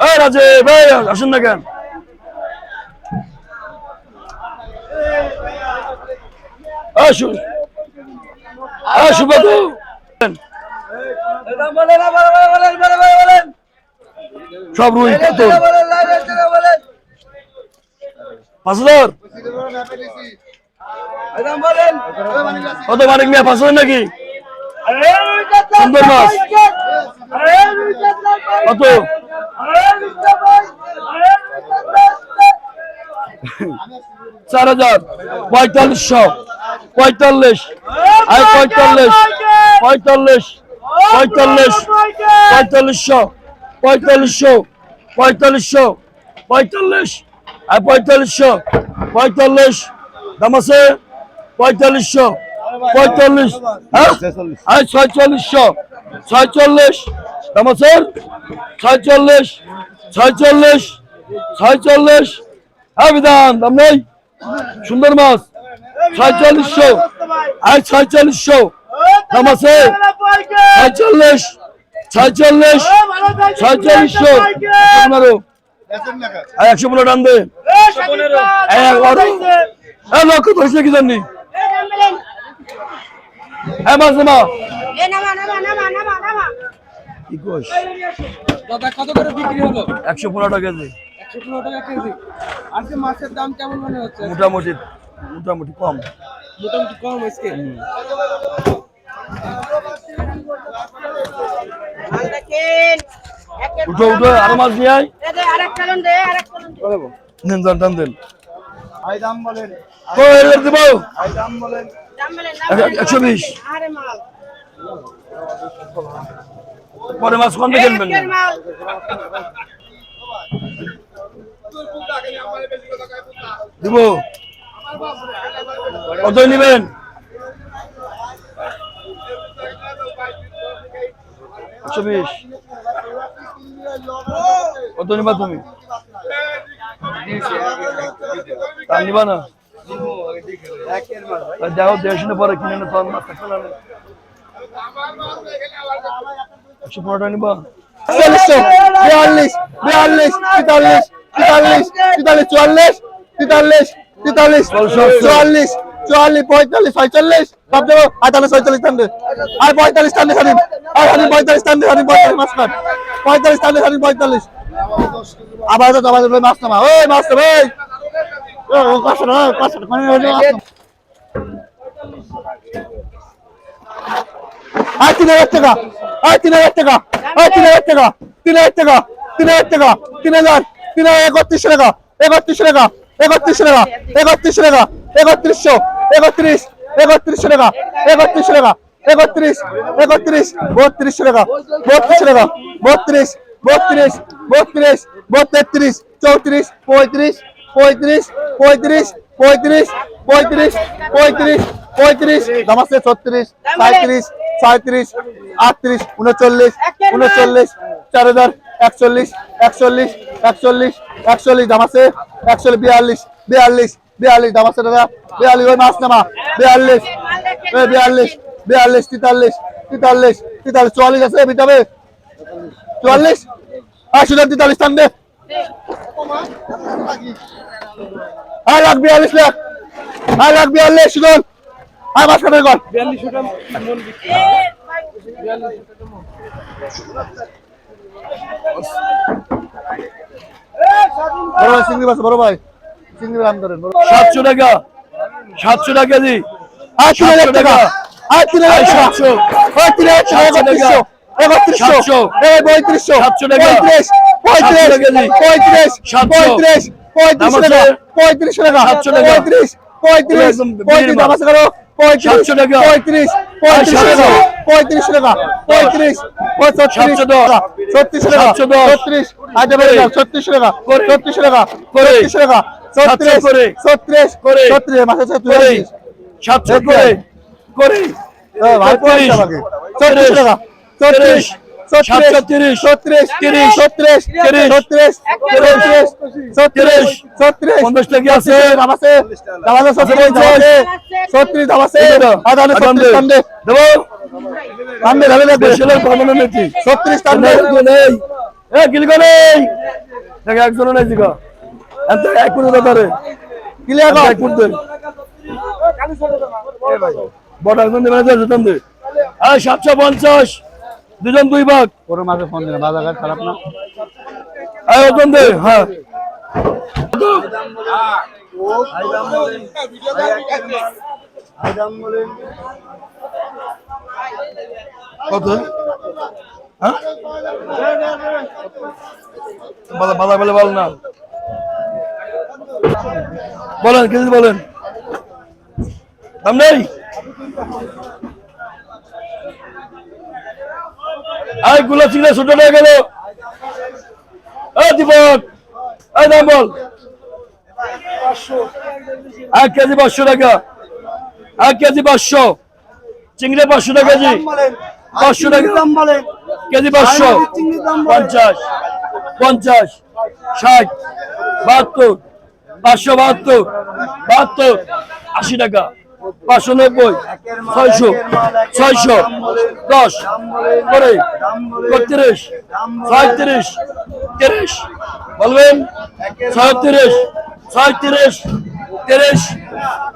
এই রাজে ভাই আসুন না কেন? আসুন আসুন বাবু সব রুই কত পাঁচ হাজার কত মানিক মিয়া পাঁচ হাজার নাকি? সুন্দর মাছ কত চার হাজার পঁয়তাল্লিশশো পঁয়তাল্লিশ আয় পঁয়তাল্লিশ পঁয়তাল্লিশ পঁয়তাল্লিশ পঁয়তাল্লিশশো পঁয়তাল্লিশশো পঁয়তাল্লিশশো পঁয়তাল্লিশ আয় পঁয়তাল্লিশশো পঁয়তাল্লিশ দাম আছে পঁয়তাল্লিশশো পঁয়তাল্লিশ হ্যাঁ আয় ছয়চল্লিশশো ছয়চল্লিশ দাম আছে ছয়চল্লিশ ছয়চল্লিশ ছয়চল্লিশ হ্যাঁ বিধান দাম নেই সুন্দর মাছ ছয়চল্লিশশো আয় ছয়চল্লিশশো দাম আছে ছয়চল্লিশ ছয়চল্লিশ ছয়চল্লিশশো পনেরো আর একশো পনেরো টান দে এগারো হ্যাঁ লক্ষ্য ধরছে কি জানি হ্যাঁ মাছ মা কি কোষ দাদা কত করে বিক্রি হলো? একশো পনেরো টাকা কেজি। একশো পনেরো টাকা কেজি। আজকে মাছের দাম কেমন মনে হচ্ছে? মোটামুটি মোটামুটি কম। মোটামুটি কম আজকে? উঠো উঠো আরও মাছ নিয়ে আয়। নেন যান টান দেন। ভাই দাম বলেন। এর দেবো। ভাই দাম বলেন। একশো বিশ পরে মাছ কোনটা কিনবেন দিব কত নিবেন একশো বিশ কত নিবা তুমি তা নিবা না দেখো দেড়শো পরে কিনে না তোমার মাছ থাকবে না একশো পনেরো টাকা নিবা। চল্লিশশো বিয়াল্লিশ বিয়াল্লিশ তেতাল্লিশ তেতাল্লিশ তেতাল্লিশ চুয়াল্লিশ তেতাল্লিশ তেতাল্লিশ চুয়াল্লিশ চুয়াল্লিশ পঁয়তাল্লিশ ছয়চল্লিশ সব দেবো ছয়চল্লিশ টান আর পঁয়তাল্লিশ টান খানিন আর খানিন পঁয়তাল্লিশ টান খানিন পঁয়তাল্লিশ মাছ কাট পঁয়তাল্লিশ টান খানিন পঁয়তাল্লিশ। আবার তো মাছ নামা। ওই মাছ নামা আর তিন হাজার টাকা আর তিন হাজার টাকা আর তিন হাজার টাকা, তিন হাজার টাকা, তিন হাজার টাকা, তিন হাজার তিন হাজার, একত্রিশশো টাকা একত্রিশশো টাকা একত্রিশশো টাকা একত্রিশশো টাকা, একত্রিশশো, একত্রিশ, একত্রিশশো টাকা একত্রিশশো টাকা, একত্রিশ একত্রিশ, বত্রিশশো টাকা বত্রিশশো টাকা, বত্রিশ বত্রিশ বত্রিশ বত্রিশ, চৌত্রিশ, পঁয়ত্রিশ পঁয়ত্রিশ পঁয়ত্রিশ পঁয়ত্রিশ পঁয়ত্রিশ পঁয়ত্রিশ পঁয়ত্রিশ। দামাসে ছত্রিশ সাঁত্রিশ সাঁত্রিশ আটত্রিশ, উনচল্লিশ উনচল্লিশ, চার হাজার একচল্লিশ একচল্লিশ একচল্লিশ একচল্লিশ। দামাসে একচল্লিশ, বিয়াল্লিশ বিয়াল্লিশ বিয়াল্লিশ। দামাসে দাদা, বিয়াল্লিশ। ওই মাছ নামা, বিয়াল্লিশ। বিয়াল্লিশ বিয়াল্লিশ, তেতাল্লিশ তেতাল্লিশ তেতাল্লিশ। চুয়াল্লিশ আছে, বিটাবে। চুয়াল্লিশ? আর শুধু তেতাল্লিশ টান দে। আর লাখ বিয়াল্লিশ লাখ। আর লাখ বিয়াল্লিশ শুধু আর মাছ কাটার কর বড় ভাই চিংড়ি মাছ বড় ভাই। চিংড়ি রান ধরেন সাতশো টাকা। সাতশো টাকা তিন হাজার টাকা। হাজার টাকা। সাতশো। হাজার টাকা সাতশো। টাকা। পঁয়ত্রিশশো। সাতশো পঁয়ত্রিশ পঁয়ত্রিশ পঁয়ত্রিশ পঁয়ত্রিশ পঁয়ত্রিশ টাকা পঁয়ত্রিশ টাকা সাতশো টাকা। পঁয়ত্রিশ পঁয়ত্রিশ পঁয়ত্রিশ আছে করো। পঁয়ত্রিশ টাকা। পঁয়ত্রিশ পঁয়ত্রিশ টাকা। পঁয়ত্রিশ টাকা। পঁয়ত্রিশ ছত্রিশ টাকা। ছত্রিশ টাকা। ছত্রিশ। আজ ছত্রিশ টাকা। ছত্রিশ টাকা। ছত্রিশ টাকা। ছত্রিশ। ছত্রিশ। ছত্রিশ মাসে ছত্রিশ সাতশো করে। করে। ছত্রিশ ছত্রিশ টাকা ছত্রিশ তিরিশ ছত্রিশ তিরিশ ছত্রিশ তিরিশ ছত্রিশ ছত্রিশ ছত্রিশ ছত্রিশ পঞ্চাশ টাকা আছে দাম আছে দাম আছে ছত্রিশ দাম আছে ছত্রিশ দাম আছে। আর আর দাম দে। দেবো দে। দে নেই। এ গিলি করে নেই। দেখ একজনও নেই জিগা এত এক কোটি ব্যাপারে। ক্লিয়ার কর। এক কোটি বড় একজন দেবে না যেতাম দে হ্যাঁ সাতশো পঞ্চাশ। দুজন দুই ভাগ। ওর মাঝে ফোন দিন বাজার ঘাট খারাপ না? হ্যাঁ ওজন দে হ্যাঁ। কত? হ্যাঁ? বাধা বাধা বলে বল না। বলেন কিছু বলেন। দাম নেই? আই গুলা চিংড়া ছোট হয়ে গেল। দীপক বল এক কেজি পাঁচশো টাকা। এক কেজি পাঁচশো। চিংড়ি পাঁচশো টাকা কেজি। পাঁচশো টাকা। কেজি পাঁচশো। পঞ্চাশ। পঞ্চাশ। ষাট। বাহাত্তর। পাঁচশো বাহাত্তর। বাহাত্তর। আশি টাকা। পাঁচশো নব্বই ছয়শো ছয়শো দশ করে ছত্রিশ ছয়ত্রিশ তিরিশ বলবেন ছয়ত্রিশ ছয়ত্রিশ তিরিশ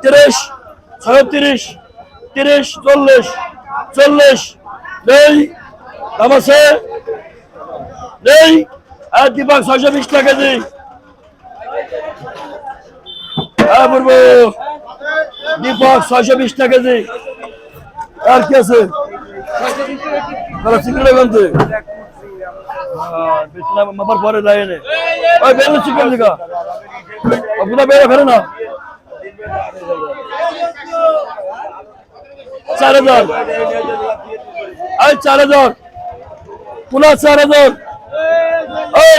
তিরিশ ছয়ত্রিশ তিরিশ চল্লিশ চল্লিশ নেই দাম আছে নেই আর দীপক ছয়শো বিশ টাকা দিই হ্যাঁ বলব দীপক ছয়শো বিশ টাকা দিই আর কি আছে তারা চিংড়ি গন্তে মাপার পরে যায় নে ওই বেরো চিকেন দিকা পুরা বেরো ফেরে না চার হাজার এই চার হাজার পুনা চার হাজার এই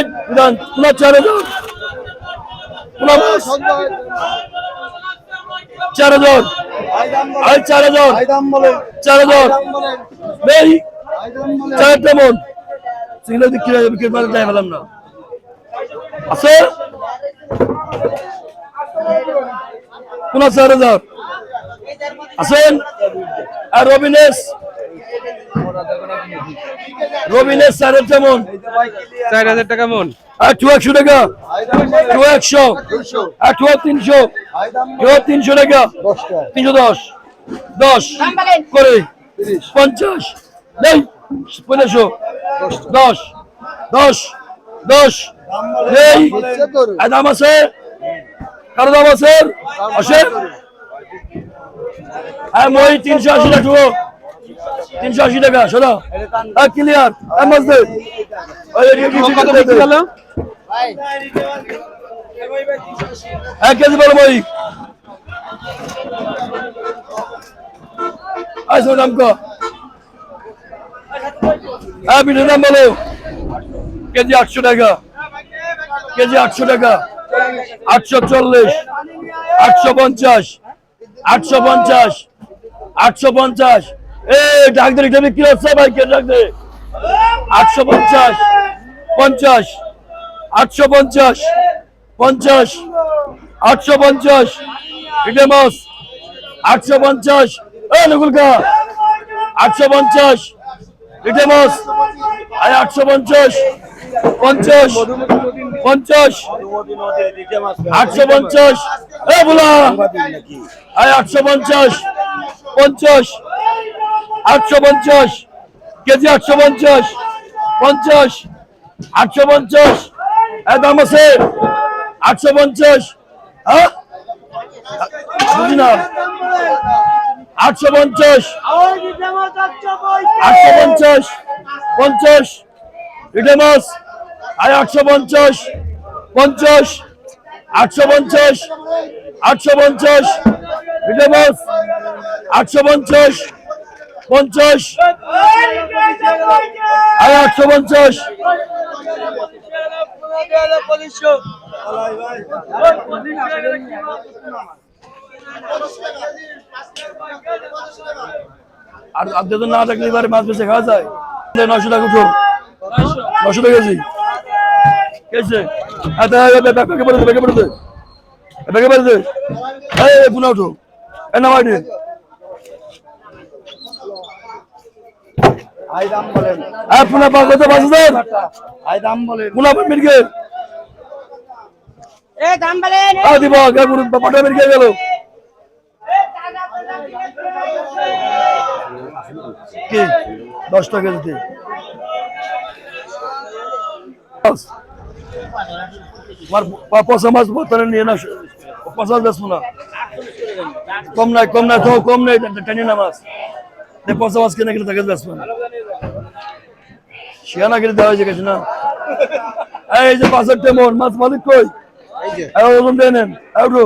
বিধান পুনা চার হাজার পুনা বাস চার হাজার এই চার হাজার চার হাজার নেই। চার তেমন সিগনাল দিক কিনে বিক্রি মানে যাই পেলাম না। আছে? কোন চার হাজার আছেন? আর রবিনেশ রবিনেশ স্যারের যেমন চার হাজার টাকা মন। আর টু একশো টাকা। টু একশো। আর টু তিনশো। তিনশো টাকা তিনশো দশ দশ করে পঞ্চাশ নেই পনেরোশো দশ দশ দশ নেই দাম আছে? কারও দাম আছে? আছে? হ্যাঁ মই তিনশো আশি টাকা তিনশো আশি টাকা, শোনো। হ্যাঁ ক্লিয়ার এক কেজি বলো মই আইসো দাম কো হ্যাঁ পিঠের দাম বলো। কেজি আটশো টাকা। কেজি আটশো টাকা। আটশো চল্লিশ। আটশো পঞ্চাশ। আটশো পঞ্চাশ। আটশো পঞ্চাশ। এ ডাক দে এটা বিক্রি হচ্ছে ভাই, কে ডাক আটশো পঞ্চাশ। পঞ্চাশ। আটশো পঞ্চাশ। পঞ্চাশ, আটশো পঞ্চাশ মাস আটশো পঞ্চাশ এ নকুলকা আটশো পঞ্চাশ আয় আটশো পঞ্চাশ পঞ্চাশ পঞ্চাশ, আটশো পঞ্চাশ, এ বলা আটশো পঞ্চাশ পঞ্চাশ, আটশো পঞ্চাশ, কেজি আটশো পঞ্চাশ পঞ্চাশ, আটশো পঞ্চাশ, এ দাম আছে। আটশো পঞ্চাশ হ্যাঁ? বুঝি না আটশো পঞ্চাশ আটশো পঞ্চাশ পঞ্চাশ রিটে মাছ আয় আটশো পঞ্চাশ পঞ্চাশ, আটশো পঞ্চাশ আটশো পঞ্চাশ রিটে মাছ আটশো পঞ্চাশ পঞ্চাশ, আয় আটশো পঞ্চাশ। আর আপনি তো না থাকলে এবারে মাছ বেঁচে খাওয়া যায়। নশো টাকা উঠো নশো টাকা কেজি। কেছে ব্যাগে পড়ে দে ব্যাগে পড়ে দে। ব্যাগে পড়ে দে। এই পুনা উঠো। এ নামাই দে আই দাম বলেন। হ্যাঁ পুনা পাঁচ কত পাঁচ হাজার। আই দাম বলেন। পুনা আ দিব পাটা মির্গে গেল। কি? দশ টাকা দিতে আমার পা- পয়সা মাছ বর্তমানে নিয়ে না পয়সা বেসবো না। কম নাই কম নাই তো কম নাই টানি না মাছ। দে পয়সা মাছ কিনে কিনে তাকে বেসবো না। শিয়ানা কিনে দেওয়া হয়েছে গেছে না। এই যে পাঁচের টেমন মাছ মালিক কই? এই ওজন দিয়ে নেন। আউটু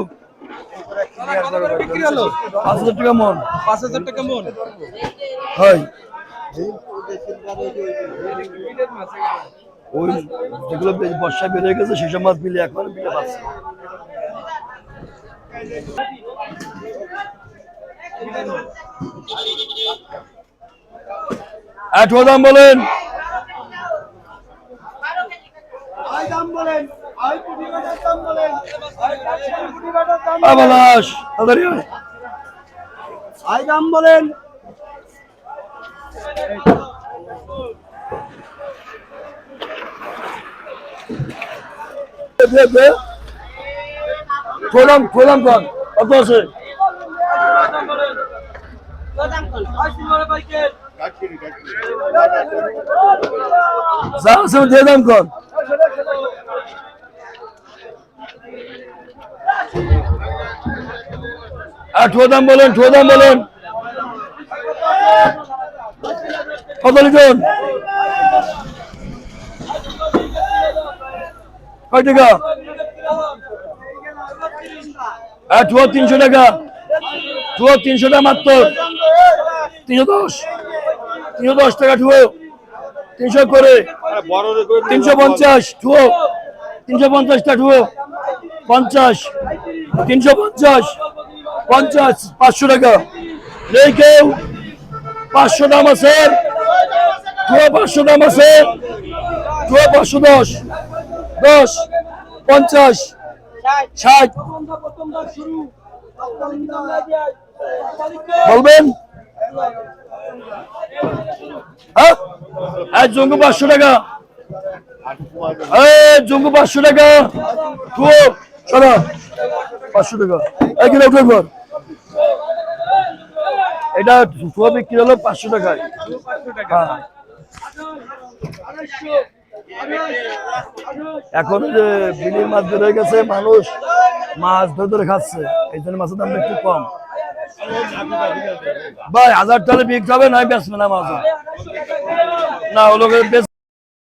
বিক্রি হলো পাঁচ হাজার টাকা মন। পাঁচ হাজার টাকা মন হয়। ওই যেগুলো বে- বর্ষায় বেড়ে গেছে সেসব মাছ বিলে এখন বিলে পাচ্ছে। আঠো দাম বলেন। দাম বলেন আই পুটি কাটার দাম বলেন আই পুটি কাটার দাম আবালাস তাড়াতাড়ি আয়। আই দাম বলেন দে, দে, দে। ঠোলাম ঠোলাম কর কত আছে যা আছে দিয়ে দাম কর আর ঠো দাম বলেন ঠো দাম বলেন। কত লিটন কয় আর ঠুয়ো তিনশো টাকা। ঠুয়ো তিনশো টাকা মাত্র। তিনশো দশ। তিনশো দশ টাকা ঠুয়ো। তিনশো করে। তিনশো পঞ্চাশ ঠুয়ো। তিনশো পঞ্চাশটা ঠুয়ো। পঞ্চাশ, তিনশো পঞ্চাশ পঞ্চাশ, পাঁচশো টাকা। নেই কেউ পাঁচশো দাম আছে? পাঁচশো দাম আছে? পাঁচশো দশ দশ, পঞ্চাশ, ষাট। বলবেন? হ্যাঁ? জঙ্গু পাঁচশো টাকা। এই জঙ্গু পাঁচশো টাকা। খুব। পাঁচশো টাকা। এই কিলো এটা বিক্রি হলো পাঁচশো টাকায়। হ্যাঁ। এখন যে বিলির মাছ হয়ে গেছে, মানুষ মাছ ধরে ধরে খাচ্ছে। এই জন্য মাছের দাম একটু কম। ভাই, হাজার টাকা বিক্রি হবে নয় বেচবে না মাছ। না ও লোকের বেচ